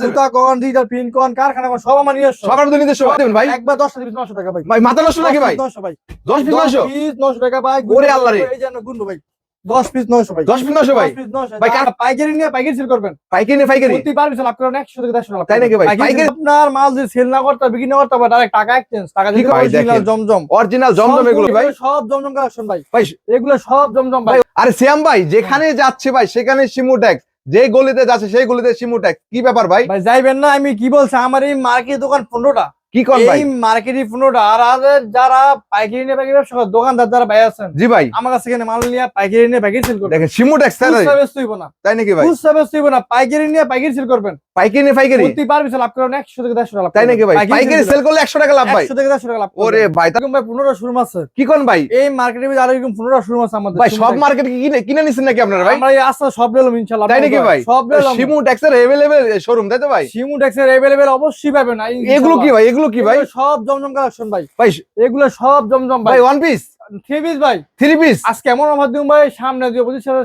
আপনাদের কোন digital print কোন কারখানা কোন সব আমার নিজস্ব। সবার তো নিজস্ব। দেবেন ভাই? একবার 10 পিস 900 টাকা ভাই। ভাই মাথা নষ্ট নাকি ভাই? 900 ভাই। দশ পিস নয়শো 10 পিস 900 টাকা ভাই ওরে আল্লাহ রে। এই জন্য গুনবো ভাই। 10 পিস 900 ভাই। দশ পিস নয়শো ভাই? 10 পিস 900 ভাই, ভাই কার- পাইকারি নিয়ে পাইকারি সেল করবেন। পাইকারি না পাইকারি? প্রতি পার লাভ করেন 100 থেকে 150 লাভ তাই নাকি ভাই? পাইকারি পাইকারি- আপনার মাল যদি সেল না করতে বিক্রি না করতে হবে ডাইরেক্ট টাকা এক্সচেঞ্জ টাকা দিতে অরিজিনাল জমজম। অরিজিনাল জমজম এগুলো ভাই। সব জমজম কালেকশন ভাই। ভাই এগুলো সব জমজম ভাই। আরে শ্যাম ভাই যেখানে যাচ্ছে ভাই সেখানে সিমুট্যাক্স যে গলিতে যাচ্ছে সেই গলিতে সিমুট্যাক্স কি ব্যাপার ভাই? ভাই যাইবেন না আমি কি বলছি? আমার এই মার্কেট দোকান পনেরোটা। কি কোন ভাই? এই মার্কেটে পনেরোটা। আর আমাদের যারা পাইকারি নিয়ে পাইকারি ব্যবসা করে, দোকানদার যারা ভাই আছেন জি ভাই। আমার কাছে এখানে মাল নিয়ে পাইকারি নিয়ে পাইকারি সেল করবেন। দেখেন সিমুট্যাক্স তাই না? খুচরা বেচতে না। তাই নাকি ভাই? বেচতে হইব না পাইকারি নিয়ে পাইকারি সেল করবেন। পাইকারি না পাইকারি? প্রতি লাভ করেন থেকে দেড়শো টাকা লাভ তাই নাকি ভাই? পাইকারি সেল করলে একশো টাকা লাভ ভাই। একশো থেকে দেড়শো টাকা লাভ ওরে। ভাই। তা- এরকম ভাই পনেরো শোরুম আছে কি কোন ভাই? এই মার্কেটের ভিতরে আরও এরকম পনেরো শোরুম আছে আমাদের ভাই সব মার্কেট কিনে কিনে নিছেন নাকি আপনারা ভাই? আমরা আস্তে সব লেলাম ইনশাল্লাহ তাই নাকি ভাই? সব লেলাম এর এভেলেবেল শোরুম তাই তো ভাই? সিমু ট্যাক্সের এভেলেবেল অবশ্যই পাবেন এগুলো কি ভাই? এগুলো কি ভাই? সব জমজম কালেকশন ভাই। ভাই এগুলো সব জমজম ভাই। ওয়ান পিস থ্রি পিস ভাই। থ্রি পিস আজকে এমন আমার দিন ভাই সামনে দিয়ে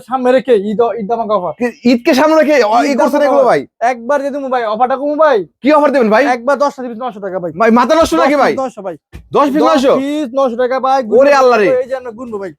সামনে রেখে ঈদ ঈদ দামা অফার ঈদকে সামনে রেখে ঈদ ভাই? একবার দিয়ে দেবো ভাই অফারটা কমু ভাই। কি অফার দেবেন ভাই? একবার দশটা পিস নশো টাকা ভাই। ভাই মাথা নাকি ভাই? নশো ভাই। দশ পিস পিস নশো? টাকা ভাই ওরে আল্লাহ রে। এই যে আমরা গুনবো ভাই।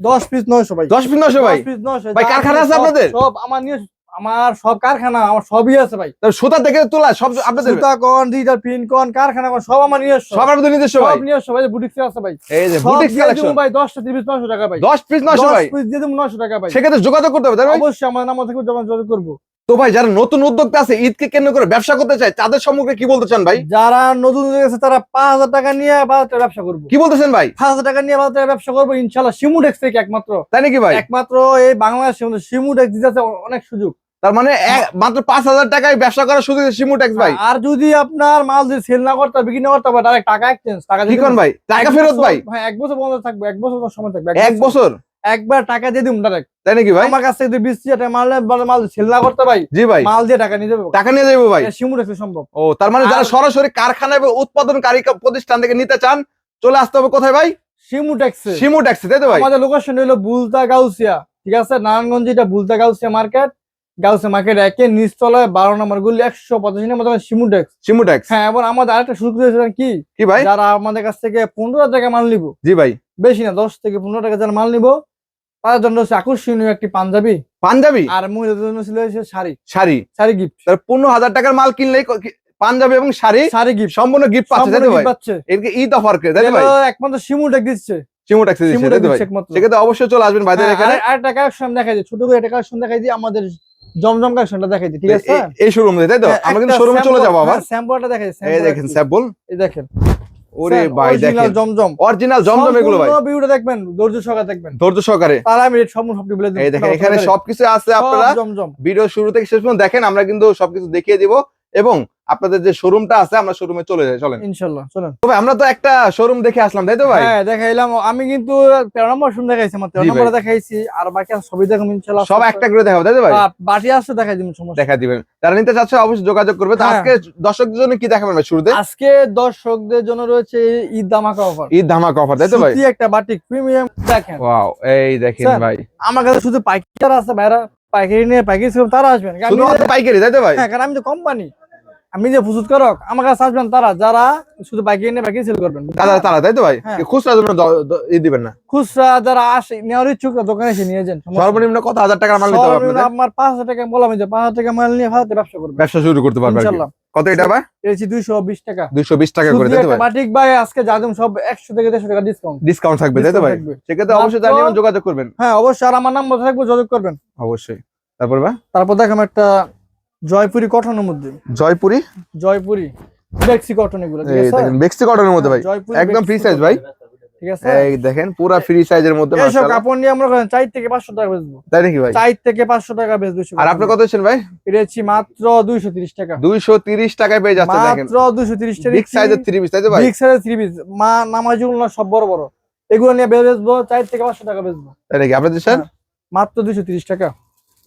দশ পিস নশো ভাই। দশ পিস ভাই? পিস নশো। ভাই, কারখানা আছে আপনাদের? সব আমার নিয়ে আমার সব কারখানা আমার সবই আছে ভাই। সুতা থেকে তোলা সব আপনাদের সুতা কোন ডিজিটাল প্রিন্ট কোন কারখানা কোন সব আমার নিজস্ব। সব আপনাদের নিজস্ব ভাই? সব নিজস্ব ভাই বুটিক আছে ভাই। এই যে বুটিক কালেকশন ভাই দশটা তিরিশ নশো টাকা ভাই। দশ পিস 900 ভাই? 10 পিস দিয়ে দেবো নশো টাকা ভাই। সেক্ষেত্রে যোগাযোগ করতে হবে তাই ভাই? অবশ্যই আমার নাম থেকে যখন যোগাযোগ করব। তো ভাই যারা নতুন উদ্যোক্তা আছে ঈদকে কেন্দ্র করে ব্যবসা করতে চায় তাদের সম্মুখে কি বলতে চান ভাই? যারা নতুন উদ্যোগ আছে তারা পাঁচ হাজার টাকা নিয়ে বাজার ব্যবসা করব। কি বলতেছেন ভাই? পাঁচ হাজার টাকা নিয়ে বাজার ব্যবসা করব ইনশাল্লাহ সিমুডেক্স থেকে একমাত্র। তাই নাকি ভাই? একমাত্র এই বাংলাদেশে সিমুডেক্স দিতে আছে অনেক সুযোগ। তার মানে মাত্র পাঁচ হাজার টাকায় ব্যবসা করার সুযোগ সিমু ট্যাক্স ভাই? আর যদি আপনার মাল যদি সেল না করতে বিক্রি না করতে হবে ডাইরেক্ট টাকা এক্সচেঞ্জ টাকা। ভাই? টাকা ফেরত ভাই? হ্যাঁ এক বছর বন্ধ থাকবে এক বছর সময় থাকবে এক বছর? একবার টাকা দিয়ে দিন ডাইরেক্ট তাই নাকি ভাই? আমার কাছ থেকে যদি বিশ হাজার টাকা মাল মাল সেল না করতে ভাই। জি ভাই। মাল দিয়ে টাকা নিয়ে যাবে। টাকা নিয়ে যাব ভাই। সিমুডেক্স সম্ভব। ও তার মানে যারা সরাসরি কারখানা এবং উৎপাদনকারী প্রতিষ্ঠান থেকে নিতে চান চলে আসতে হবে কোথায় ভাই? সিমুডেক্স সিমু ট্যাক্সি তাই তো ভাই? আমাদের লোকেশন হলো বুলতা গাউসিয়া ঠিক আছে? নারায়ণগঞ্জ এটা বুলতা গাউসিয়া মার্কেট গাউসিয়া মার্কেট একে নিচতলায় বারো নম্বর গুলি একশো পঁচাশি নম্বর সিমুডেক্স সিমু ট্যাক্স হ্যাঁ এবং আমাদের আরেকটা সুযোগ রয়েছে জানেন কি? কি ভাই? যারা আমাদের কাছ থেকে পনেরো টাকা মাল নিব জি ভাই। বেশি না দশ থেকে পনেরো টাকা যারা মাল নিব তার জন্য হচ্ছে আকর্ষণীয় একটি পাঞ্জাবি। পাঞ্জাবি? আর মহিলাদের জন্য ছিল শাড়ি। শাড়ি। শাড়ি গিফট পনেরো হাজার টাকার মাল কিনলেই পাঞ্জাবি এবং শাড়ি শাড়ি গিফট সম্পূর্ণ গিফট পাচ্ছে তাই ভাই? এদিকে ঈদ অফার করে তাই ভাই? একমাত্র সিমুটেক দিচ্ছে। সিমু ট্যাক্সি দিচ্ছে তাই ভাই? সেক্ষেত্রে অবশ্যই চলে আসবেন ভাইদের হ্যাঁ, এখানে। আর- আরেকটা কালেকশন দেখাই দিই ছোট করে একটা কালেকশন দেখাই দিই আমাদের জমজম কালেকশনটা দেখাই দিই ঠিক আছে? এই- শোরুম তাই তো? হ্যাঁ, আমরা কিন্তু শোরুমে চলে যাব আবার। স্যাম্পলটা দেখাই এই দেখেন স্যাম্পল এই দেখেন। ওরে ভাই দেখেন। জমজম। অরিজিনাল জমজম এগুলো ভাই। ভিডিওটা দেখবেন ধৈর্য সহকারে দেখবেন। ধৈর্য সহকারে। তাহলে আমি রেট সম্পূর্ণ সবটি বলে দিই। এই দেখেন এখানে সবকিছু আছে আপনারা। জমজম। ভিডিও শুরু থেকে শেষ পর্যন্ত দেখেন আমরা কিন্তু সবকিছু দেখিয়ে দিব। এবং আপনাদের যে শোরুমটা আছে আমরা শোরুমে চলে যাই চলেন। ইনশাল্লাহ চলেন। তবে আমরা তো একটা শোরুম দেখে আসলাম তাই তো ভাই? হ্যাঁ দেখাইলাম। আমি কিন্তু তেরো নম্বর শুন দেখাইছি আমার তেরো নম্বর দেখাইছি আর বাকি ছবি দেখুন ইনশাল্লাহ। সব একটা করে দেখাবো তাই তো ভাই? বাটি আসছে দেখাই দিন সমস্যা দেখা দিবেন। যারা নিতে চাচ্ছে অবশ্যই যোগাযোগ করবে। তো হ্যাঁ। আজকে দর্শকদের জন্য কি দেখাবেন ভাই শুরুতে? আজকে দর্শকদের জন্য রয়েছে ঈদ দামাকা অফার ঈদ ধামাকা অফার তাই তো ভাই? একটা বাটিক প্রিমিয়াম দেখেন। ওয়াও এই দেখেন ভাই। আমার কাছে শুধু পাইকার আছে ভাইরা পাইকারি নিয়ে পাইকারি তারা আসবেন। পাইকারি তাই তো ভাই? হ্যাঁ কারণ আমি তো কোম্পানি আমি যে প্রস্তুত করক আমার কাছে আসবেন তারা যারা শুধু পাইকারি নিয়ে পাইকারি সেল করবেন। তারা তারা তাই তো ভাই? হ্যাঁ। খুচরা জন্য ই দিবেন না? খুচরা যারা আসে নেওয়ার ইচ্ছুক দোকানে এসে নিয়ে যান সর্বনিম্ন কত হাজার টাকার মাল নিতে হবে আপনাদের? আমার পাঁচ হাজার টাকা বললাম যে পাঁচ হাজার টাকা মাল নিয়ে ভারতে ব্যবসা করবেন। ব্যবসা শুরু করতে পারবে আর কি। ইনশাল্লাহ। কত এটা ভাই? দুইশো বিশ টাকা। দুইশো বিশ টাকা করে তাই ভাই? বাটিক ভাই আজকে যা দেব সব একশো থেকে দেড়শো টাকা ডিসকাউন্ট ডিসকাউন্ট থাকবে তাই তো ভাই? সেক্ষেত্রে অবশ্যই জানিয়ে যোগাযোগ করবেন। হ্যাঁ অবশ্যই আর আমার নাম্বার থাকবে যোগাযোগ করবেন। অবশ্যই। তারপর ভাই? তারপর দেখাম একটা জয়পুরি কটনের মধ্যে। জয়পুরি? জয়পুরি। বেক্সি কটন এগুলো ঠিক আছে? দেখেন বেক্সি কটনের মধ্যে ভাই। একদম ফ্রি সাইজ ভাই। ঠিক আছে? এই দেখেন পুরা ফ্রি সাইজের মধ্যে এইসব কাপড় নিয়ে আমরা চার থেকে পাঁচশো টাকা বেচবো। তাই নাকি ভাই? থেকে পাঁচশো টাকা বেচবো এসব আর আপনি কত ভাই? মাত্র দুইশো তিরিশ টাকা। দুইশো তিরিশ টাকায় পেয়ে যাচ্ছে দেখেন। মাত্র টাকা। বিগ সাইজের থ্রি পিস তাই তো ভাই? বিগ সাইজের থ্রি পিস মা নামাজগুলো না সব বড় বড়। এগুলো নিয়ে বেচবো থেকে পাঁচশো টাকা বেচবো। তাই নাকি? আপনি দিচ্ছেন? হ্যাঁ। মাত্র দুইশো তিরিশ টাকা।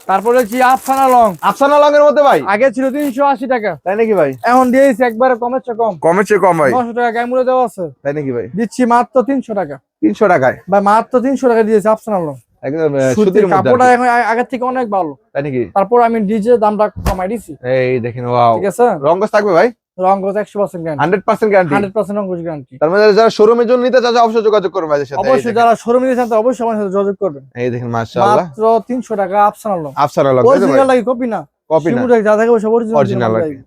তারপরে হচ্ছে আফসানা লং। আফসানা লং এর মধ্যে ভাই? আগে ছিল তিনশো আশি টাকা। তাই নাকি ভাই? এখন দিয়েছি একবারে কমের চেয়ে কম। কমের চেয়ে কম ভাই। নশো টাকা গাইমুড়ে দেওয়া আছে। তাই নাকি ভাই? দিচ্ছি মাত্র তিনশো টাকা। তিনশো টাকায়? ভাই মাত্র তিনশো টাকা দিয়েছি আফসানা লং। কাপড়টা এখন আগের থেকে অনেক ভালো। তাই নাকি? তারপর আমি ডিজে দামটা কমাই দিছি। এই দেখেন ঠিক আছে? রঙ্গস থাকবে ভাই? রং গোজ একশো percent guarantee hundred percent guarantee hundred percent রং গোজ গ্যারান্টি তার মানে যারা শোরুমের জন্য নিতে চাচ্ছে অবশ্যই যোগাযোগ করবেন ভাইদের সাথে। অবশ্যই যারা শোরুমে অবশ্যই সাথে যোগাযোগ করবেন। এই দেখেন মাশাআল্লাহ। মাত্র তিনশো টাকা আফসান আলম আফসার আলম অরিজিনাল লাগে কপি না। কপি না। শিমুটাক যা থাকে সব অরিজিনাল লাগে।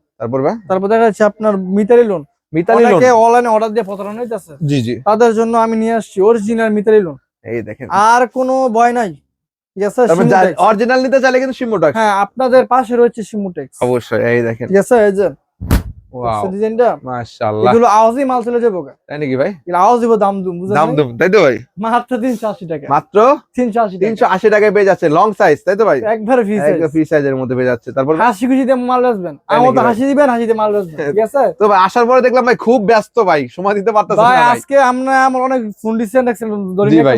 তারপর দেখা যাচ্ছে আপনার মিতালি লোন মিতালি লোন অনেকে অনলাইনে অর্ডার দিয়ে প্রতারণা জি জি। তাদের জন্য আমি নিয়ে আসছি অরিজিনাল মিতালি লোন এই দেখেন। আর কোনো ভয় নাই। অরিজিনাল নিতে চাইলে কিন্তু হ্যাঁ আপনাদের পাশে রয়েছে অবশ্যই এই দেখেন। ডিজাইনটা মাশাআল্লাহ। এগুলো আওয়াজই মাল চলে যাব তাই নাকি ভাই? এগুলো আওয়াজ দাম দুম দাম নাই? তাই তো ভাই? মাত্র তিনশো আশি টাকা। মাত্র? তিনশো আশি টাকা। তিনশো আশি টাকায় পেয়ে যাচ্ছে লং সাইজ তাই তো ভাই? একবারে ফ্রি সাইজের মধ্যে পেয়ে যাচ্ছে তারপর হাসি খুশি দিয়ে মাল আমার তো হাসি দিবেন হাসি দিয়ে মাল বেচবেন ঠিক আছে? তো ভাই আসার পরে দেখলাম ভাই খুব ব্যস্ত ভাই সময় দিতে পারতেছেন ভাই না ভাই। আজকে আমরা আমার অনেক ফোন।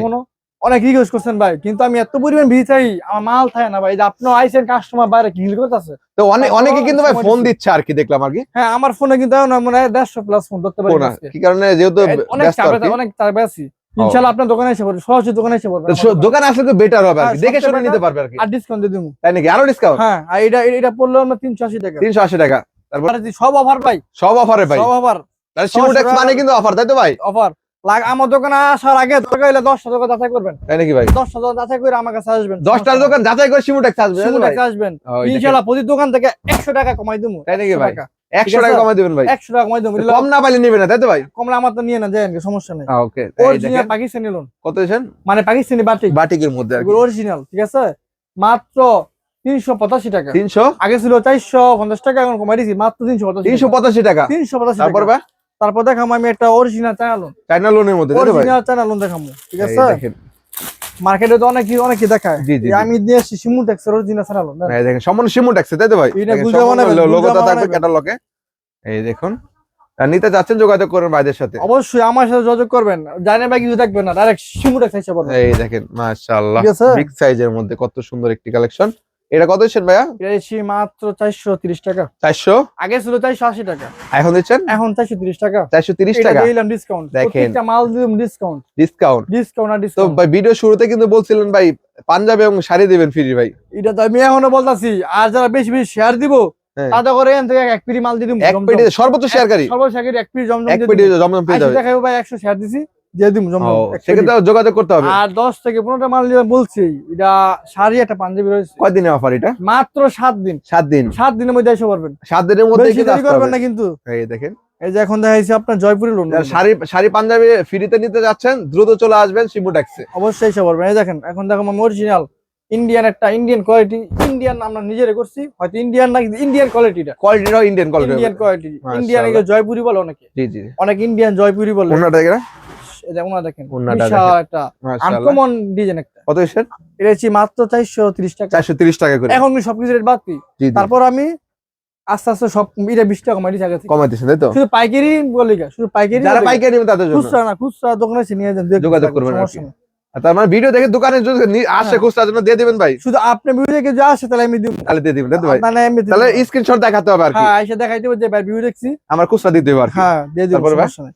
কোনো অনেক রিকোয়েস্ট করছেন ভাই কিন্তু আমি এত পরিমাণ ভিড় চাই আমার মাল থাকে না ভাই এই যে আপনি আইসেন কাস্টমার বাইরে কিল করতেছে? তো অনেক অনেকে কিন্তু ভাই ফোন দিচ্ছে আর কি দেখলাম আর কি। হ্যাঁ আমার ফোনে কিন্তু এখন মনে হয় দেড়শো প্লাস ফোন ধরতে পারি কি কারণে যেহেতু অনেক চাপে কি। অনেক চাপে আছি। ইনশাআল্লাহ আপনার দোকানে এসে পড়বে সরাসরি দোকানে এসে পড়বে। দোকানে আসলে তো বেটার হবে আর কি। হ্যাঁ, দেখে শুনে নিতে পারবে আর কি। আর ডিসকাউন্ট দিয়ে দিব তাই নাকি? আরও ডিসকাউন্ট হ্যাঁ আর এটা এটা পড়ল আমরা তিনশো আশি টাকা। তিনশো আশি টাকা। তারপর? সব অফার পাই। সব অফারে ভাই সব অফার তাহলে সব- মানে কিন্তু অফার তাই তো ভাই? অফার লাগ আমার দোকানে আসার আগে দরকার হলে দশটা দোকান যাচাই করবেন। তাই নাকি ভাই? দশটা দোকান যাচাই করে আমার কাছে আসবেন। দশটার দোকান যাচাই করে? আসবেন। ইনশাআল্লাহ প্রতি দোকান থেকে একশো টাকা কমাই দেবো তাই নাকি ভাই? একশো টাকা কমাই দিবেন ভাই। একশো টাকা কমাই দেবো কম না পাইলে নিবে না তাই তো ভাই? কমলে আমার তো নিয়ে না যায় সমস্যা নেই। ওকে। অরিজিনাল পাকিস্তানি লোন কত দিয়েছেন? মানে পাকিস্তানি বাটিক বাটিকের মধ্যে অরিজিনাল ঠিক আছে? মাত্র তিনশো পঁচাশি টাকা। তিনশো? আগে ছিল চারশো পঞ্চাশ টাকা এখন কমাই দিয়েছি মাত্র তিনশো পঁচাশি তিনশো পঁচাশি টাকা। তিনশো পঁচাশি টাকা। তারপর দেখাম আমি একটা অরিজিনাল চায়না লোন চাইনা লোনের মধ্যে ভাই? অরিজিনাল চায়না লোন দেখাবো ঠিক আছে? দেখেন। মার্কেটে তো অনেক অনেকে দেখায়। আমি দিয়ে আসছি সিমুটেক্সের অরিজিনাল চায়না লোন এই দেখেন সম্পূর্ণ সিমোটেক্স তাই তো ভাই? এটা গুজরাট বানাবেন, লোগোটা থাকবে ক্যাটালগে এই দেখুন। আর নিতে চাচ্ছেন যোগাযোগ করবেন ভাইদের সাথে। অবশ্যই আমার সাথে যোগাযোগ করবেন। জানে বা কিছু দেখবেন না ডাইরেক্ট সিমুটেক্স এসে পড়বেন এই দেখেন মাশাআল্লাহ। বিগ সাইজের মধ্যে কত সুন্দর একটি কালেকশন এটা কত দিচ্ছেন ভাইয়া? এটা মাত্র চারশো তিরিশ টাকা। চারশো? আগে ছিল চারশো আশি টাকা। এখন দিচ্ছেন? এখন চারশো তিরিশ টাকা। চারশো তিরিশ টাকা? দিলাম ডিসকাউন্ট দেখেন। মাল দিলাম ডিসকাউন্ট ডিসকাউন্ট ডিসকাউন্ট আর ডিসকাউন্ট ভাই ভিডিও শুরুতে কিন্তু বলছিলেন ভাই পাঞ্জাবি এবং শাড়ি দিবেন ফ্রি ভাই। এটা তো আমি এখনও বলতাছি আর যারা বেশি বেশি শেয়ার দিব হ্যাঁ। তাদের করে এখান থেকে এক পিড়ি মাল দিয়ে দিব এক সর্বোচ্চ শেয়ারকারী এক পিড়ি জমজম এক দিয়ে জমজম পেয়ে যাবে। টাকায় ভাই একশো শেয়ার দিছি। দিয়ে দিব। সেক্ষেত্রে যোগাযোগ করতে হবে। আর দশ থেকে পনেরোটা মাল নিয়ে বলছি এটা শাড়ি একটা পাঞ্জাবি রয়েছে। কয়দিনের অফার এটা? মাত্র সাত দিন। সাত দিন। সাত দিনের মধ্যে এসে পারবেন সাত দিনের মধ্যে করবেন না কিন্তু। এই দেখেন। এই যে এখন দেখাইছি আপনার জয়পুরি লোন শাড়ি শাড়ি পাঞ্জাবি ফ্রিতে নিতে যাচ্ছেন দ্রুত চলে আসবেন শিমু ট্যাক্সে অবশ্যই এসে পারবেন এই দেখেন এখন দেখো আমি অরিজিনাল ইন্ডিয়ান একটা ইন্ডিয়ান কোয়ালিটি ইন্ডিয়ান আমরা নিজেরা করছি হয়তো ইন্ডিয়ান না ইন্ডিয়ান কোয়ালিটিটা কোয়ালিটিটাও Indian quality Indian quality Indian Jaipuri বলে অনেকে। জি জি। অনেক ইন্ডিয়ান জয়পুরি বলে। ওনাটা দেখেন এই যে ওনা দেখেন। বিশাল একটা আনকমন ডিজাইন একটা। কত এটা হচ্ছে মাত্র টাকা। 430 টাকা করে। এখন সবকিছু রেট বাড়তি তারপর আমি আস্তে আস্তে সব এটা বিশ টাকা কমাই থেকে। তাই তো? শুধু পাইকারি বলি শুধু পাইকারি যারা পাইকারি তাদের জন্য। খুচরা না খুচরা দোকানে এসে নিয়ে যান যোগাযোগ করবেন তার মানে ভিডিও দেখে দোকানে যদি নি- আসে হ্যাঁ। খুচরার জন্য দিয়ে দিবেন ভাই। শুধু আপনি ভিডিও দেখে যে আসে তাহলে আমি দিব। তাহলে দিয়ে দিবেন তাই তো ভাই? আপনার আমি। তাহলে স্ক্রিনশট দেখাতে হবে আর কি। হ্যাঁ এসে দেখাইতে হবে যে ভাই ভিডিও দেখছি। আমার খুচরা দিতে হবে আর কি। হ্যাঁ দিয়ে দিব তারপরে সমস্যা নেই।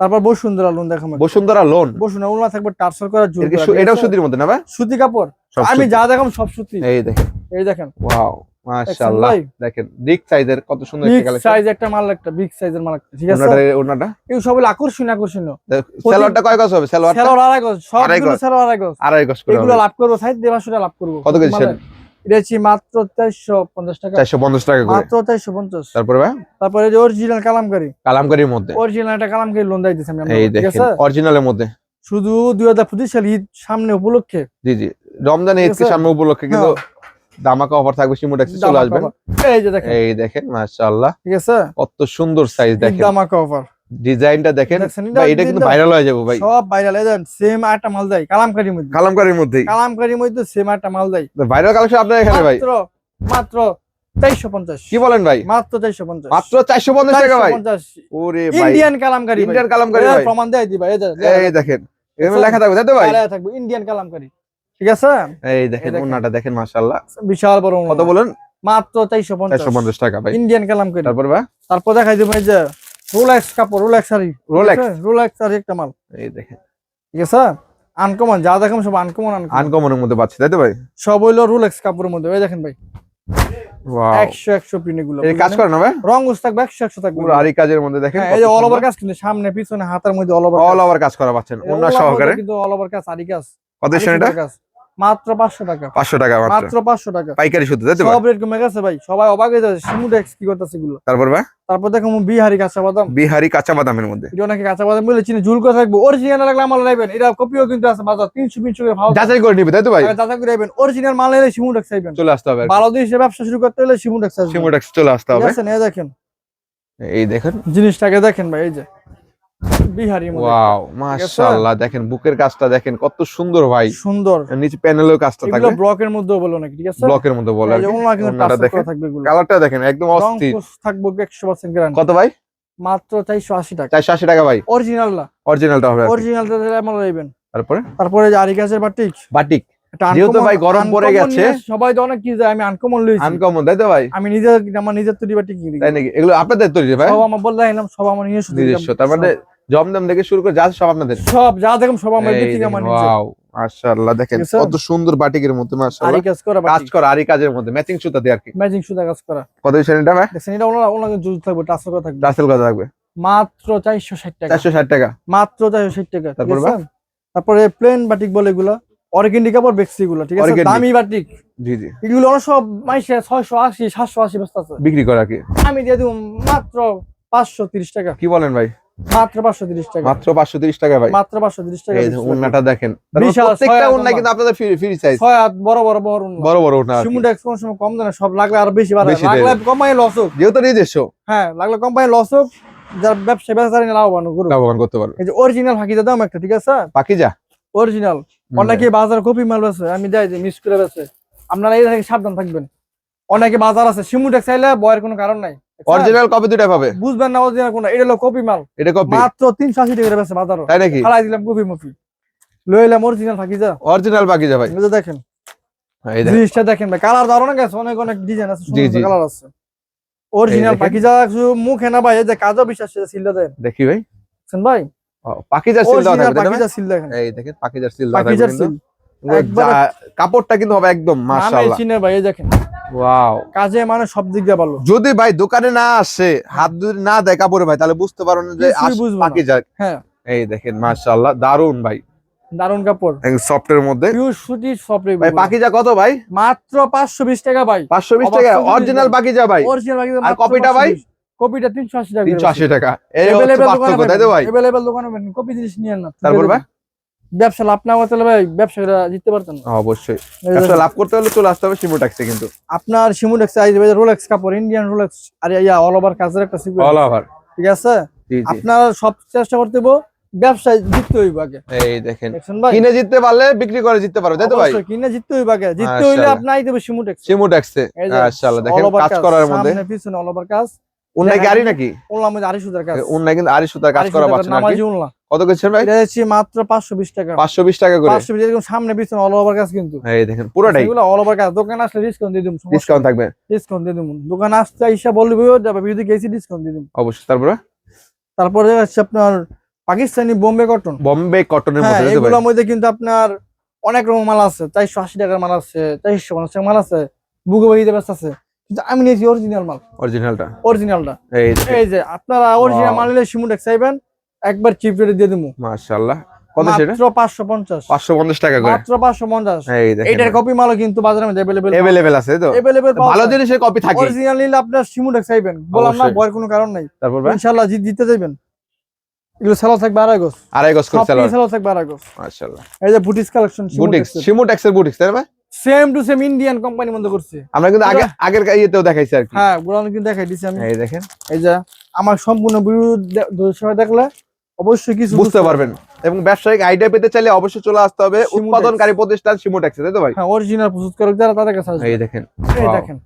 তারপর বসুন্ধরা লোন দেখাবো বসুন্ধরা লোন বসুন্ধরা ওনা থাকবে টার্সেল করা জুল এর কি করা, সু- ঠিক এটাও সুতির মধ্যে না ভাই? সুতি কাপড়। আমি যা দেখাম সব সুতি। এই দেখেন। এই দেখেন। ওয়াও মাশাআল্লাহ। দেখেন বিগ সাইজের কত সুন্দর বিগ একটা কালেকশন সাইজ একটা মাল একটা বিগ সাইজের মাল একটা ঠিক আছে? ওনাটা ওনাটা? এই সব আকর্ষণীয় আকর্ষণীয়। সালোয়ারটা কয় গজ হবে? সালোয়ারটা? সেলোর আড়াই গজ। সবগুলো গজ। আড়াই গজ। আড়াই গজ করে এগুলো লাভ করব সাইড দেড়শো টাকা লাভ করব। কত কেজি ছেন? এটা হচ্ছে মাত্র চারশো পঞ্চাশ টাকা। 450 টাকা করে। মাত্র চারশো পঞ্চাশ। তারপরে ভাই? তারপরে যে অরিজিনাল কালামকারি। কালামকারীর মধ্যে। অরিজিনাল একটা কালামকারি লোন আমি এই দেখেন অরিজিনালের মধ্যে। শুধু দুই হাজার পঁচিশ সাল ঈদ সামনে উপলক্ষে। জি জি। রমজান ঈদকে সামনে উপলক্ষে কিন্তু ধামাকা অফার থাকবে সিমোটেক্সে চলে দামাকা আসবেন। এই যে দেখেন। এই দেখেন মাশাআল্লাহ। ঠিক আছে? কত সুন্দর সাইজ দেখেন। দামাকা অফার ডিজাইনটা দেখেন এটা কিন্তু ভাইরাল হয়ে যাবে ভাই। সব ভাইরাল এই দেন সেম একটা মাল দেয় কালামকারির মধ্যে। কালামকারীর মধ্যেই। কালামকারির মধ্যে সেম একটা মাল দেয়। ভাইরাল কালেকশন আপনার এখানে ভাই। মাত্র মাত্র চারশো পঞ্চাশ। কি বলেন ভাই? মাত্র চারশো পঞ্চাশ। মাত্র 450 টাকা ভাই। পঞ্চাশ। ওরে ভাই। ইন্ডিয়ান কালামকারি ইন্ডিয়ান কালামকারী ভাই। প্রমাণ দেয় দিবা এই দেখেন এখানে? লেখা থাকবে তাই তো ভাই? দাঁড়ায় থাকবে ইন্ডিয়ান কালামকারি। ঠিক আছে? এই দেখেন দেখেন। ওনাটা দেখেন মাশাআল্লাহ। বিশাল বড় কত বলেন? মাত্র চারশো পঞ্চাশ। টাকা ভাই। ইন্ডিয়ান কালামকারি। তারপর ভাই? তারপর দেখাই দেবো এই যে। রোলেক্স কাপড় রোলেক্স শাড়ি? রোলেক্স শাড়ি একটা মাল। এই দেখেন। ঠিক আছে? আনকমন যা দেখেন সব আনকমন আনকমন আনকমনের মধ্যে পাচ্ছি তাই তো ভাই? সব হইল রোলেক্স কাপড়ের মধ্যে। ওই দেখেন ভাই। একশো একশো এগুলো। কাজ করে না ভাই? রং উস থাকবে একশো একশো থাকবে। পুরো আরি কাজের মধ্যে দেখেন হ্যাঁ, এই যে অল ওভার কাজ কিন্তু সামনে পিছনে হাতের মধ্যে অল ওভার অল ওভার কাজ করা পাচ্ছেন অন্য সহকারে। কিন্তু অল ওভার কাজ আরি কাজ। কত এটা? মাত্র পাঁচশো টাকা। পাঁচশো টাকা মাত্র। মাত্র পাঁচশো টাকা। পাইকারি শুধু তাই তো সব রেট কমে গেছে ভাই। সবাই অবাক হয়ে যাচ্ছে সিমুডেক্স কি করতেছে এগুলো? তারপর ভাই? তারপর দেখো বিহারি কাঁচা বাদাম। বিহারি কাঁচা বাদামের মধ্যে। এটা নাকি কাঁচা বাদাম বলে চিনি ঝুল করে থাকবে। অরিজিনাল লাগলে আমার লাইবেন। এটা কপিও কিন্তু আছে বাজার তিনশো তিনশো করে ভাও যাচাই করে নিবে তাই তো ভাই? যাচাই করে আইবেন অরিজিনাল মাল এলে সিমুডেক্স আইবেন চলে আসতে হবে ভালো দিয়ে ব্যবসা শুরু করতে হলে সিমুডেক্স আসবে সিমোটেক্স চলে আসতে হবে। দেখেন। এই দেখেন। জিনিসটাকে দেখেন ভাই এই যে। বিহারি ওয়াও মাশাআল্লাহ দেখেন বুকের কাজটা দেখেন কত সুন্দর ভাই। সুন্দর। নিচে প্যানেলের কাজটা এগুলো থাকবে। ব্লকের মধ্যে বলো নাকি ঠিক আছে? ব্লকের মধ্যে বলে ওনাটা দেখেন এগুলো। কালারটা দেখেন একদম অস্থির। থাকবে একশো পার্সেন্ট গ্যারান্টি কত ভাই? মাত্র চারশো আশি টাকা। চারশো আশি টাকা ভাই। অরিজিনাল না। অরিজিনালটা হবে। অরিজিনালটা এমন লইবেন তারপরে? তারপরে যে আরি গাছের বাটিক। বাটিক। যেহেতু ভাই গরম পড়ে গেছে। সবাই তো অনেক কি যায় আমি আনকমন লইছি। আনকমন তাই তো ভাই? আমি নিজে আমার নিজের তৈরি তাই নাকি? এগুলো আপনাদের তৈরি ভাই? সব আমার সব আমার। নিজস্ব তার মানে জমদম থেকে শুরু করে যা সব আপনাদের। সব যা দেখুন সব আমার ব্যক্তিগত আমার নিজে wow, মাশাআল্লাহ দেখেন কত সুন্দর বাটিকের মধ্যে আরি মাশাআল্লাহ কাজ করা কাজ করা আরি কাজের মধ্যে ম্যাচিং সুতা দিয়ে আর কি। ম্যাজিক সুতা কাজ করা। কত শ্রেণীটা ভাই? দেখছেন এটা ওনার ওনার জুজ থাকবে টাচ করা থাকবে। রাসেল কত থাকবে। মাত্র চারশো ষাট টাকা। চারশো ষাট টাকা। মাত্র চারশো ষাট টাকা তারপর তারপরে প্লেন বাটিক বলে এগুলো অর্গেন্ডি কাপড় বেক্সি গুলো ঠিক আছে? দামি বাটিক জি জি। এগুলো অনেক সব মাইসে ছয়শো আশি সাতশো আশি আছে। বিক্রি করা কি। আমি দিয়ে দিব মাত্র পাঁচশো তিরিশ টাকা। কি বলেন ভাই? মাত্র পাঁচশো তিরিশ টাকা। মাত্র টাকা ভাই। মাত্র পাঁচশো তিরিশ টাকা এই দিচ্ছি। উন্নাটা দেখেন। তার প্রত্যেকটা উন্না কিন্তু আপনাদের ফ্রি ফ্রি সাইজ ছয় বড় বড় বড় উন্নত। বড় বড় উন্না আর কোন সময় কম দেয় সব লাগলে আরও বেশি বাড়ে লাগলে দেয়। লস হোক। যেহেতু নিজস্ব। হ্যাঁ লাগলে লস হোক। যার ব্যবসা ব্যবসা নিয়ে লাভবান করুক। লাভবান করতে পারবে। এই যে অরিজিনাল দাম একটা ঠিক আছে? অরিজিনাল অনেকে বাজার কপি মাল বেছে আমি যাই যে মিস করে আপনারা এই থেকে সাবধান থাকবেন। অনেকে বাজার আছে সিমুডেক্স চাইলে বয়ের কোনো কারণ নাই। অরিজিনাল কপি দুটা পাবে। বুঝবেন না অরিজিনাল কোনটা এটা হলো কপি মাল। এটা কপি মাত্র তিনশো আশি টাকা বেছে বাজারও। তাই নাকি? খালাই দিলাম কপি মপি। লইলাম অরিজিনাল ফাঁকি যা অরিজিনাল বাকি যা ভাই যে দেখেন। এই দেখেন। জিনিসটা দেখেন ভাই কালার দারুণ আছে অনেক অনেক ডিজাইন আছে জি। কালার আছে। অরিজিনাল দেখেন। পাখি যা শুধু মুখে না ভাই এই যে কাজও বিশ্বাস সিলটা দেন। দেখি ভাই। বুঝছেন ভাই। পাকিজার সিল দেওয়া অরিজিনাল থাকবে তাই না? পাখি ভাই? যা সিল দেখেন। এই দেখেন পাকিজার সিল দেওয়া পাখি কাপড়টা কিন্তু হবে একদম মাশাআল্লাহ। চিনে ভাই দেখেন। ওয়াও। কাজে মানে সব দিক দিয়ে ভালো। যদি ভাই দোকানে না আসে হাত যদি না দেয় কাপড়ে ভাই তাহলে বুঝতে পারো না যে না। পাকিজা হ্যাঁ। এই দেখেন মাশাআল্লাহ দারুণ ভাই। দারুণ কাপড়। সফটের মধ্যে। পিওর সুতি সব ভাই পাকিজা কত ভাই? মাত্র পাঁচশো বিশ টাকা ভাই। পাঁচশো বিশ অবাক টাকা অরিজিনাল। পাকিজা ভাই। অরিজিনাল আর কপিটা ভাই? কপিটা তিনশো আশি টাকা। তিনশো আশি টাকা। এই হচ্ছে পার্থক্য তাই তো ভাই? অ্যাভেলেবেল দোকানে কপি জিনিস নিয়ে না। তারপর ভাই? ব্যবসা লাভ না হতে ভাই ব্যবসায়ীরা জিততে পারতেন অবশ্যই। ব্যবসা লাভ করতে হলে চলে আসতে হবে সিমো ট্যাক্সে কিন্তু। আপনার সিমুডেক্স আই রোলেক্স কাপড় ইন্ডিয়ান রোলেক্স আর ইয়া অল ওভার কাজের একটা সিকুয়েন্স। অল ওভার ঠিক আছে? আপনারা সব চেষ্টা করতে হইব ব্যবসায় জিততে হইব আগে। এই দেখেন কিনে জিততে পারলে বিক্রি করে জিততে পারবে তাই তো ভাই? কিনে জিততে হইব আগে। জিততে হইলে। আপনি আইতে হবে সিমুডেক্স সিমো ট্যাক্সে এই যে মাশাআল্লাহ। দেখেন কাজ করার মধ্যে। পিছনে অল ওভার কাজ যায়- নাকি? মধ্যে কাজ কিন্তু সুতার কাজ করা পাচ্ছেন আর কি উনলা কত করছেন ভাই? এটা হচ্ছে মাত্র পাঁচশো বিশ টাকা। করে। এরকম সামনে পিছনে অল ওভার কাজ কিন্তু। এই দেখেন পুরোটাই। এগুলো অল ওভার কাজ। দোকানে আসলে ডিসকাউন্ট দিয়ে দিব ডিসকাউন্ট থাকবে। ডিসকাউন্ট দিয়ে দিব দোকানে আসতে গেছি ডিসকাউন্ট দিয়ে দিব অবশ্যই তারপরে? তারপরে হচ্ছে আপনার পাকিস্তানি বোম্বে কটন বোম্বে কটনের হ্যাঁ মধ্যে? এগুলোর মধ্যে কিন্তু আপনার অনেক রকম মাল আছে। চারশো আশি টাকার মাল আছে চারশো পঞ্চাশ টাকার মাল আছে। বুকে ব্যস্ত আছে। কিন্তু আমি নিয়েছি অরিজিনাল মাল। অরিজিনালটা অরিজিনালটা এই যে। আপনারা অরিজিনাল মাল নিলে সিমুটেক্স চাইবেন একবার চিপ রেটে দিয়ে দেবো মাশাআল্লাহ। কত সেটা? মাত্র টাকা করে। মাত্র কপি মালও কিন্তু মধ্যে অ্যাভেলেবেল আছে তো? অ্যাভেলেবেল ভালো জিনিসের কপি থাকে। অরিজিনাল নিলে আপনার সিমুটেক্স চাইবেন। বললাম না ভয়ের কোনো কারণ নাই। তারপর ভাই? ইনশাল্লাহ জিত জিতে যাবেন এগুলো সেলো থাকবে আড়াই গোস আড়াই গজ করে সেলো থাকবে আড়াই মাশাআল্লাহ। এই যে বুটিক্স কালেকশন বুটিক্স সিমো ট্যাক্সের বুটিক্স তাই না same to same Indian company মধ্যে করছে। আমরা কিন্তু আগে আগের ইয়েতেও দেখাইছি আর কি। হ্যাঁ গুলান কিন্তু দেখাই দিছি আমি। এই দেখেন। এই যে আমার সম্পূর্ণ ভিডিও দে- দেখলে অবশ্যই কিছু বুঝতে পারবেন। এবং ব্যবসায়িক আইডিয়া পেতে চাইলে অবশ্যই চলে আসতে হবে উৎপাদনকারী প্রতিষ্ঠান সিমো ট্যাক্সে তাই তো ভাই? হ্যাঁ অরিজিনাল প্রস্তুত করক যারা তাদের কাছে আসবে। এই দেখেন। এই দেখেন।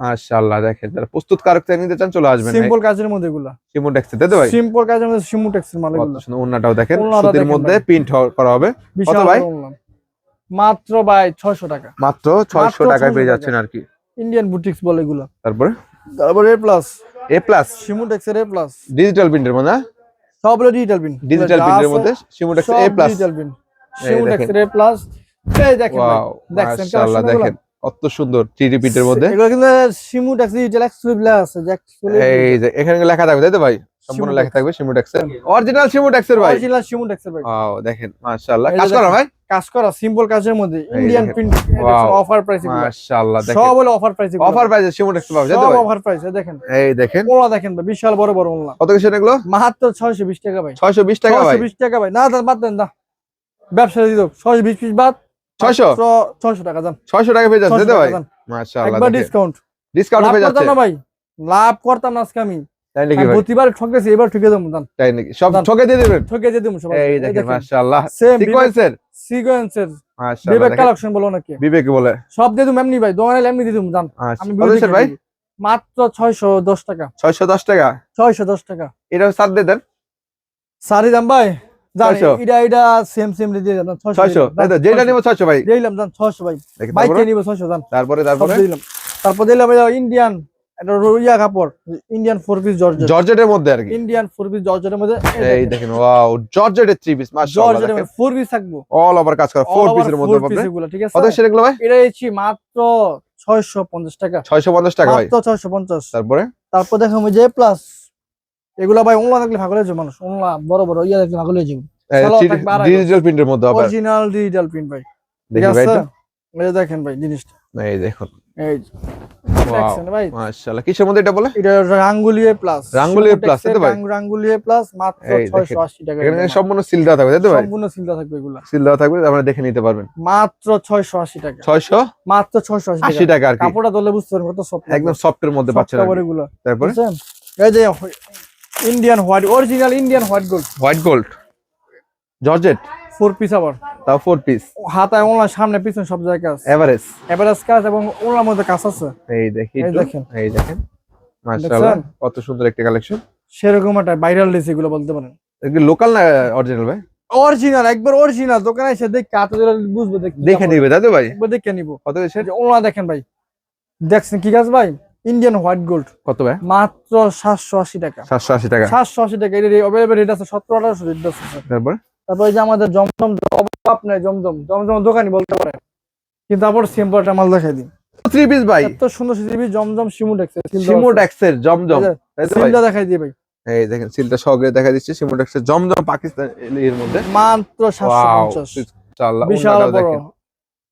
মাশাআল্লাহ দেখেন। যারা প্রস্তুতকারক থেকে নিতে চান চলে আসবেন। সিম্পল কাজের মধ্যে এগুলা। সিমো ট্যাক্সে তাই তো ভাই? সিম্পল কাজের মধ্যে সিমুটেক্সের মাল কত এগুলো। ওন্নাটাও দেখেন। সুতির মধ্যে। প্রিন্ট করা হবে। বিশাল ভাই? মাত্র ভাই ছয়শো টাকা। মাত্র ছয়শো মাত্র টাকায় পেয়ে যাচ্ছেন আর কি। ইন্ডিয়ান বুটিক্স বলে এগুলো। তারপরে? তারপরে এ প্লাস এ প্লাস সিমুটেক্সের এ প্লাস ডিজিটাল প্রিন্টের মধ্যে সব হলো ডিজিটাল পিন ডিজিটাল প্রিন্টের মধ্যে সিমো ট্যাক্স এ প্লাস ডিজিটাল পিন শিমুটেক্স দেখেন। রে প্লাস এই দেখেন ওয়াও মাশাআল্লাহ দেখেন। কত সুন্দর থ্রি পিটের মধ্যে। এগুলো কিন্তু শিমুটেক্স ডিজিটাল এক্সক্লুসিভ আছে এই যে এখানে লেখা থাকবে তাই তো ভাই? সম্পূর্ণ লেখা থাকবে শিমুটেক্স এর অরিজিনাল শিমুটেক্স এর ভাই। অরিজিনাল শিমুটেক্স এর ভাই। ওয়াও দেখেন মাশাআল্লাহ। কাজ করা দেখেন। ভাই? কাজ করা সিম্পল কাজের মধ্যে ইন্ডিয়ান প্রিন্ট অফার প্রাইস মাশাআল্লাহ দেখেন। সব হলো অফার প্রাইস অফার প্রাইসে শিমুটেক্স পাবে তাই তো সব অফার প্রাইস দেখেন। এই দেখেন। ওলা দেখেন ভাই বিশাল বড় বড় ওলা কত কিছু এগুলো? মাত্র 620 টাকা ভাই। 620 টাকা ভাই। 620 টাকা ভাই। না দাদা বাদ দেন না। ব্যবসা দিত 620 পিস বাদ। 600 600 টাকা দাম। 600 টাকা পেয়ে যাচ্ছে 600 তাই ভাই। মাশাআল্লাহ একবার ডিসকাউন্ট ডিসকাউন্ট পেয়ে যাচ্ছে। না ভাই। লাভ করতাম না আজকে আমি। তাই নাকি প্রতিবার ঠকেছি এবার ঠকে দেবো দাম। তাই নাকি? সব ঠকে দিয়ে দিবেন? ঠকে দিয়ে দেবো সবাই। এই দেখেন মাশাআল্লাহ। সিকোয়েন্সের সিকোয়েন্সের বিবেক কালেকশন বলো নাকি বিবেক বলে। সব দিয়ে তুমি এমনি ভাই দোকানে এমনি দিয়ে তুমি দাম আচ্ছা আমি বিবেকে ভাই? মাত্র 610 টাকা। 610 টাকা? 610 টাকা। এটা সাত দিয়ে দেন। সারি দাম ভাই জানি 600 এটা এটা সেম সেম দিয়ে দাম 600 600 তাই তো যেটা নিব 600 ভাই। দিলাম দাম 600 ভাই। তারপরে? নিব 600 দাম তারপরে তারপরে? দিলাম। তারপর দিলাম ইন্ডিয়ান এটা কাপড় ইন্ডিয়ান ফোর পিস জর্জেট জর্জেটের মধ্যে আর কি? ইন্ডিয়ান ফোর পিস জর্জেটের মধ্যে। এই দেখেন। ওয়াও জর্জেটের থ্রি পিস মাশাআল্লাহ জর্জেটের ফোর পিস থাকব। অল ওভার কাজ করা ফোর পিসের মধ্যে পাবেন এগুলো ঠিক আছে? কত সেটা এগুলো ভাই? এটা এসেছি মাত্র 650 টাকা। 650 টাকা ভাই। মাত্র 650 তারপরে? তারপর দেখাবো যে প্লাস এগুলা ভাই অনলা থাকলে ভাগ হয়ে যাবে মানুষ অনলা বড় বড় ইয়া থাকলে ভাগ হয়ে যাবে। ডিজিটাল প্রিন্টের মধ্যে অরিজিনাল ডিজিটাল প্রিন্ট ভাই। ঠিক ভাই দেখেন ভাই জিনিসটা। এই দেখুন। এই ভাই? মাশাআল্লাহ। কিসের মধ্যে এটা বলে? এটা রাঙ্গুলিয়ে প্লাস রাঙ্গুলিয়ে plus, তাই ভাই? রাঙ্গুলিয়ে প্লাস মাত্র এই দেখেন। 680 টাকা এখানে সম্পূর্ণ সিল থাকবে তাই তো ভাই? সম্পূর্ণ সিলটা থাকবে এগুলা। থাকবে আপনারা দেখে নিতে পারবেন। মাত্র 680 টাকা। 680 মাত্র 680 টাকা। টাকা আর কি। কাপড়টা ধরলে বুঝতে পারবেন কত সফট একদম সফটের মধ্যে পাচ্ছেন তারপরে? এই যে Indian white original Indian white gold white gold georgette? Four piece আবার? তাও ফোর পিস হাতায় ওনার সামনে পিছনে সব জায়গায় কাজ এভারেজ এভারেজ কাজ এবং ওনার মধ্যে কাজ আছে। এই দেখি এই দেখেন। এই দেখেন। মাশাআল্লাহ কত সুন্দর একটা কালেকশন সেরকম একটা ভাইরাল ডিস এগুলো বলতে পারেন। এগুলো লোকাল না অরিজিনাল ভাই? অরিজিনাল একবার অরিজিনাল দোকানে এসে দেখে হাতে দিলে বুঝবে দেখে দেখে নিবে তো ভাই। দেখে নিব। কত ওনা দেখেন ভাই। দেখছেন কি কাজ ভাই? ইন্ডিয়ান হোয়াইট গোল্ড কত ভাই? মাত্র সাতশো আশি টাকা। সাতশো আশি টাকা। সাতশো আশি টাকা। এর অ্যাভেলেবেল রেট আছে সত্তর আঠারোশো রেট আছে তারপর? তারপর এই যে আমাদের জমজম অভাব নাই জমজম। জমজম দোকানি বলতে পারে কিন্তু আবার সিম্পল একটা মাল দেখাই দিন থ্রি পিস ভাই। এত সুন্দর সিবি জমজম সিমুট এক্সেল সিমোট এক্সের জমজম। সিলটা দেখাই দিয়ে ভাই। এই দেখেন সিলটা সহকারে দেখা দিচ্ছে। সিমোট এক্সের জমজম পাকিস্তান এর মধ্যে। মাত্র সাতশো ওয়াও পঞ্চাশ। ইনশাআল্লাহ বিশাল বড়। দেখেন।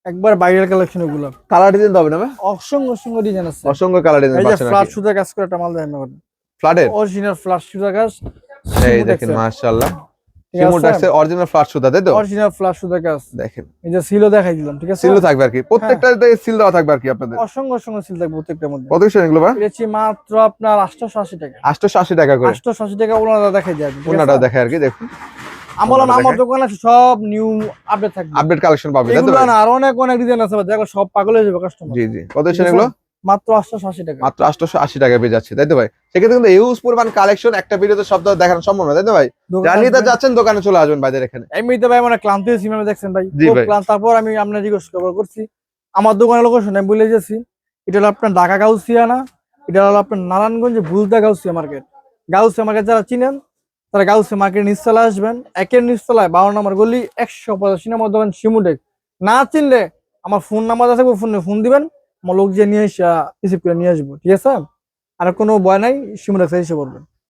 একবার বাইরের কালেকশন এগুলো। কালার ডিজাইন হবে না ভাই? অসংখ্য অসংখ্য ডিজাইন আছে। অসংখ্য কালার ডিজাইন এই যে পাচ্ছেন ফ্লাট সুতা কাজ করে একটা মাল দেখাই আমাকে ফ্ল্যাটের অরিজিনাল ফ্লাট সুতা কাজ। এই দেখেন মাশাআল্লাহ। সিমোট অরিজিনাল ফ্ল্যাট সুতা তাই তো? অরিজিনাল ফ্লাট সুতা কাজ দেখেন। এই যে সিলও দেখাই দিলাম ঠিক আছে? সিল থাকবে আর কি। প্রত্যেকটাতে সিল দেওয়া থাকবে আর কি আপনাদের? অসংখ্য অসংখ্য সিল থাকবে প্রত্যেকটার মধ্যে। কত কিছু এগুলো ভাই? এটা মাত্র আপনার আটশোশো আশি টাকা। আটশো আশি টাকা করে। টাকা দেখাই ওনাটা আর কি দেখুন। আমার সব নিউ আপডেট থাকবে। আপডেট কালেকশন পাবে তাই তো আর অনেক অনেক ডিজাইন আছে দেখো সব পাগল হয়ে যাবে কাস্টমার জি জি। কত এগুলো? মাত্র আটশোশো আশি টাকা। মাত্র আটশো আশি টাকা পেয়ে যাচ্ছে তাই তো ভাই? সেক্ষেত্রে কিন্তু ইউজ পরিমাণ কালেকশন একটা ভিডিওতে সব দেখানো সম্ভব না তাই তো ভাই? দোকানে তো যাচ্ছেন দোকানে চলে আসবেন ভাইদের এখানে। এমনিতে ভাই মানে ক্লান্তি হয়েছি দেখছেন ভাই। ক্লান্ত। তারপর আমি আপনার জিজ্ঞেস করছি। আমার দোকানের লোকেশন আমি বলে যাচ্ছি এটা হলো আপনার ঢাকা গাউসিয়া না? এটা হলো আপনার নারায়ণগঞ্জে ভুলতা গাউসিয়া মার্কেট গাউসিয়া মার্কেট যারা চিনেন তারা গাউসিয়া মার্কেট নিচতলায় আসবেন। একের নিচতলায় বারো নম্বর গলি একশো পঁচাশি নম্বর দোকান শিমুডেক না চিনলে আমার ফোন নাম্বার আছে ফোনে ফোন দিবেন। আমার লোক যে নিয়ে রিসিভ করে নিয়ে আসব, ঠিক আছে? আর কোনো ভয় নাই শিমুডেক এসে পড়বেন